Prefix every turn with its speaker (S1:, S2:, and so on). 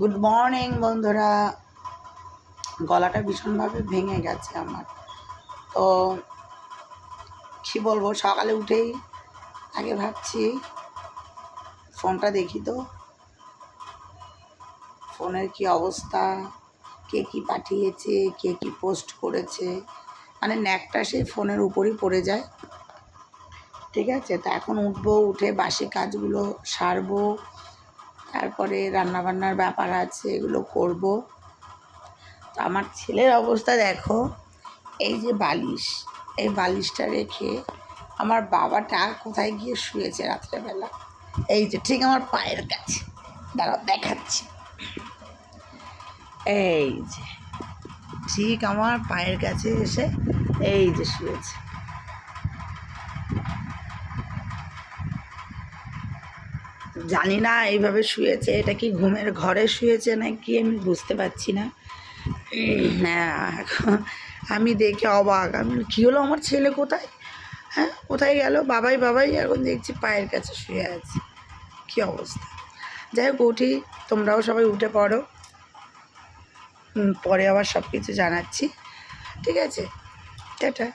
S1: Good morning বন্ধুরা। গলাটা ভীষণভাবে ভেঙে গেছে আমার। তো কী বলব, সকালে উঠেই আগে ভাবছি, ফোনটা দেখি তো। ফোনের কি অবস্থা, কে কি পাঠিয়েছে, কে কি পোস্ট করেছে। মানে ন্যাকটা সেই ফোনের উপরই পড়ে যায়। ঠিক আছে? তা এখন উঠবো, উঠে বাসি কাজগুলো সারবো। তারপরে রান্নাবান্নার ব্যাপার আছে, এগুলো করব। তো আমার ছেলের অবস্থা দেখো, এই যে বালিশ, এই বালিশটা রেখে আমার বাবাটা কোথায় গিয়ে শুয়েছে রাত্রেবেলা? এই যে ঠিক আমার পায়ের কাছে। দাঁড়াও, দেখাচ্ছি। এই যে ঠিক আমার পায়ের কাছে এসে এই যে শুয়েছে। জানি না এইভাবে শুয়েছে, এটা কি ঘুমের ঘরে শুয়েছে নাকি আমি বুঝতে পারছি না। হ্যাঁ আমি দেখে অবাক, আমি কী হলো আমার ছেলে কোথায়? হ্যাঁ কোথায় গেল? বাবাই বাবাই, এখন দেখছি পায়ের কাছে শুয়ে আছে। কী অবস্থা? যাই হোক, উঠি, তোমরাও সবাই উঠে পড়ো। পরে আবার সব কিছু জানাচ্ছি। ঠিক আছে, টাটা।